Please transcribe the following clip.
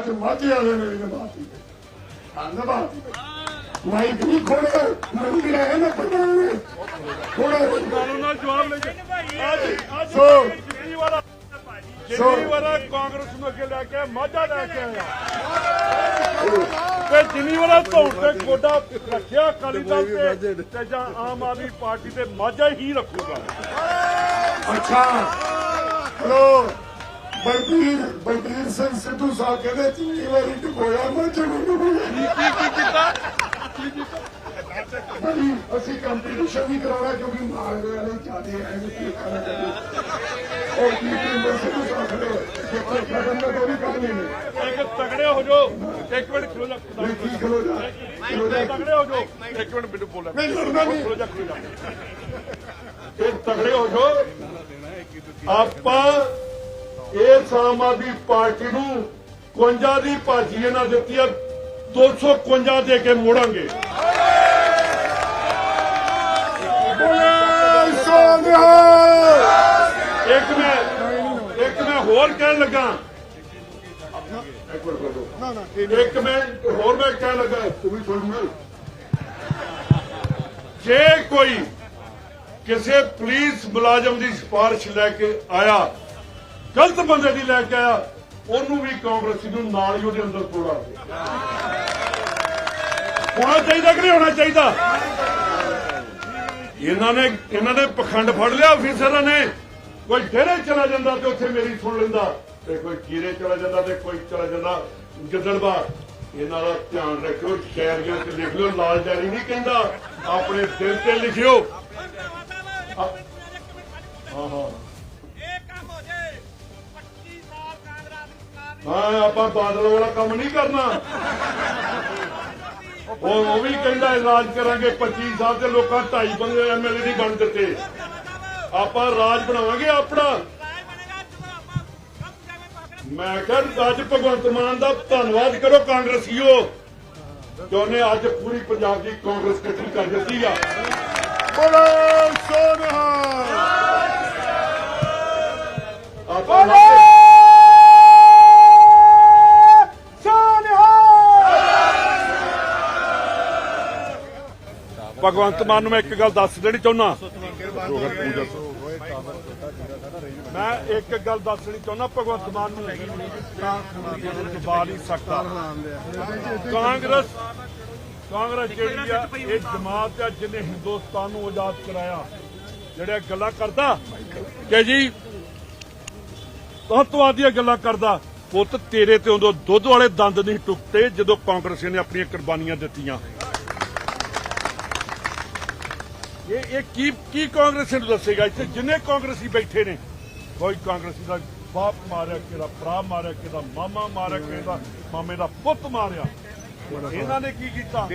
ਅੱਜ ਮਾਝੇ ਵਾਲੇ ਨੇ ਵੀ ਨਿਭਾਤੀ ਧੰਨਵਾਦ ਮੈਂ ਵੀ ਖੋੜੇ ਮੰਗੀ ਰਹੇ ਨਾ ਪੜਾਉਣੇ ਖੋੜੇ ਕਾਨੂੰਨ ਨਾਲ ਜਵਾਬ ਲੈ ਕੇ। ਅੱਜ ਅੱਜ ਸੋ। ਜਿੰਨੀ ਸੋ। ਜਿੰਨੀ ਵਾਰ ਕਾਂਗਰਸ ਨੂੰ ਅੱਗੇ ਲੈ ਕੇ ਮਾਝਾ ਲੈ ਕੇ ਆਇਆ। ਤੇ ਜਿੰਨੀ ਵਾਰ ਧੌਣ ਤੇ ਗੋਡਾ ਰੱਖਿਆ ਅਕਾਲੀ ਦਲ ਤੇ ਤੇ ਜਾਂ ਆਮ ਆਦਮੀ ਪਾਰਟੀ ਤੇ ਮਾਝਾ ਹੀ ਰੱਖੂਗਾ। ਅੱਛਾ। ਹਲੋ ਬਲਬੀਰ ਬਲਬੀਰ ਸਿੰਘ ਸਿੱਧੂ ਸਾਹਿਬ ਕਹਿੰਦੇ ਚਿੰਨੀ ਵਾਰੀ ਟਕੋਇਆ ਮੈਂ ਜਰੂਰ ਕੀ ਕੀ ਕੀਤਾ? ਅਸੀਂ ਕੰਪੀਟੀਸ਼ਨ ਵੀ ਕਰਾਉਣਾ ਕਿਉਂਕਿ ਮਾਰਦੇ ਵਾਲੇ ਚਾਹਦੇ ਹੈ ਕਿ ਕੀ ਕਰਨਾ ਉਹ ਕੀ ਕੀ ਸਿੱਧੂ ਸਾਹਿਬ ਕੋਈ ਖੜਨ ਦਾ ਕੋਈ ਕੰਮ ਨਹੀਂ ਹੈ ਇੱਕ ਤਗੜੇ ਹੋ ਜਾਓ। ਇੱਕ ਮਿੰਟ ਖਲੋ ਜਾ। ਖਲੋ ਜਾ? ਖਲੋ ਜਾ ਤਗੜੇ ਹੋ ਜਾਓ। ਇੱਕ ਮਿੰਟ ਮੈਨੂੰ ਬੋਲਣ ਨਹੀਂ ਲੜਨਾ ਨਹੀਂ। ਖਲੋ ਜਾ ਖਲੋ ਜਾ। ਇਹ ਤਗੜੇ ਹੋ ਜਾਓ। ਆਪਾਂ ਇਸ ਆਮ ਆਦਮੀ ਪਾਰਟੀ ਨੂੰ 51 ਦੀ ਭਾਜੀ ਇਹਨਾਂ ਦਿੱਤੀ ਆ 251 ਦੇ ਕੇ ਮੋੜਾਂਗੇ। ਇੱਕ ਮੈਂ ਇੱਕ ਮੈਂ ਹੋਰ ਕਹਿਣ ਲੱਗਾ। ਇੱਕ ਮੈਂ ਹੋਰ ਮੈਂ ਕਹਿਣ ਲੱਗਾ ਤੂੰ ਵੀ ਸੁਣ ਜੇ ਕੋਈ ਕਿਸੇ ਪੁਲਿਸ ਮੁਲਾਜ਼ਮ ਦੀ ਸਿਫਾਰਿਸ਼ ਲੈ ਕੇ ਆਇਆ ਗਲਤ ਬੰਦੇ ਦੀ ਲੈ ਕੇ ਆਇਆ, ਉਹਨੂੰ ਵੀ ਕਾਂਗਰਸੀ ਨੂੰ ਨਾਲ ਹੀ ਉਹਦੇ ਅੰਦਰ ਤੋੜਾ ਹੋਣਾ ਚਾਹੀਦਾ ਕਿ ਨਹੀਂ ਹੋਣਾ ਚਾਹੀਦਾ? ਇਹਨਾਂ ਨੇ ਇਹਨਾਂ ਨੇ ਪਖੰਡ ਫੜ ਲਿਆ ਅਫੀਸਰਾਂ ਨੇ। ਕੋਈ ਡੇਰੇ ਚਲਾ ਜਾਂਦਾ ਤੇ ਉੱਥੇ ਮੇਰੀ ਸੁਣ ਲੈਂਦਾ, ਤੇ ਕੋਈ ਕੀਰੇ ਚਲਾ ਜਾਂਦਾ ਤੇ ਕੋਈ ਚਲਾ ਜਾਂਦਾ। ਗਿੱਦੜਵਾ ਇਹਨਾਂ ਦਾ ਧਿਆਨ ਰੱਖਿਓ ਸ਼ਾਇਰੀਆਂ ਤੇ ਲਿਖ ਲਿਓ ਲਾਲ ਜਾਰੀ ਨਹੀਂ ਕਹਿੰਦਾ। ਆਪਣੇ ਦਿਲ ਤੇ ਲਿਖਿਓ। ਹਾਂ, ਆਪਾਂ ਬਾਦਲ ਵਾਲਾ ਕੰਮ ਨਹੀਂ ਕਰਨਾ। ਉਹ ਉਹ ਵੀ ਕਹਿੰਦਾ ਰਾਜ ਕਰਾਂਗੇ। 25 ਸਾਲ ਦੇ ਲੋਕਾਂ ਢਾਈ ਬੰਦੇ ਐਮਐਲਏ ਨਹੀਂ ਬਣ ਦਿੱਤੇ। ਆਪਾਂ ਰਾਜ ਬਣਾਵਾਂਗੇ ਆਪਣਾ। ਮੈਂ ਕਿਹਾ ਅੱਜ ਭਗਵੰਤ ਮਾਨ ਦਾ ਧੰਨਵਾਦ ਕਰੋ ਕਾਂਗਰਸੀਓ ਕਿਉਂਨੇ ਅੱਜ ਪੂਰੀ ਪੰਜਾਬ ਦੀ ਕਾਂਗਰਸ ਇਕੱਠੀ ਕਰ ਦਿੱਤੀ ਆ। ਬੋਲੇ ਸੋਨਿਆ ਭਗਵੰਤ ਮਾਨ ਨੂੰ ਮੈਂ ਇੱਕ ਗੱਲ ਦੱਸ ਦੇਣੀ ਚਾਹੁੰਦਾ ਮੈਂ ਇੱਕ ਗੱਲ ਦੱਸਣੀ ਚਾਹੁੰਦਾ ਭਗਵੰਤ ਮਾਨ ਨੂੰ ਦਬਾ ਨਹੀਂ ਸਕਦਾ। ਕਾਂਗਰਸ ਕਾਂਗਰਸ ਜਿਹੜੀ ਆ, ਇਹ ਜਮਾਤ ਆ ਜਿਹਨੇ ਹਿੰਦੁਸਤਾਨ ਨੂੰ ਆਜ਼ਾਦ ਕਰਾਇਆ। ਜਿਹੜੇ ਗੱਲਾਂ ਕਰਦਾ, ਕਿ ਜੀ ਤਹਤਵਾਦੀਆਂ ਗੱਲਾਂ ਕਰਦਾ, ਪੁੱਤ ਤੇਰੇ ਤੇ ਉਦੋਂ ਦੁੱਧ ਵਾਲੇ ਦੰਦ ਨਹੀਂ ਟੁੱਟੇ ਜਦੋਂ ਕਾਂਗਰਸ ਨੇ ਆਪਣੀਆਂ ਕੁਰਬਾਨੀਆਂ ਦਿੱਤੀਆਂ। ਇਹ ਇਹ ਕੀ ਕੀ ਕਾਂਗਰਸ ਨੂੰ ਦੱਸੇਗਾ? ਇੱਥੇ ਜਿੰਨੇ ਕਾਂਗਰਸੀ ਬੈਠੇ ਨੇ ਕੋਈ ਕਾਂਗਰਸੀ ਦਾ ਬਾਪ ਮਾਰਿਆ ਕਿਹਦਾ ਭਰਾ ਮਾਰਿਆ ਕਿਹਦਾ ਮਾਮਾ ਮਾਰਿਆ ਕਿਹਦਾ ਮਾਮੇ ਦਾ ਪੁੱਤ ਮਾਰਿਆ। ਇਹਨਾਂ ਨੇ ਕੀ ਕੀਤਾ?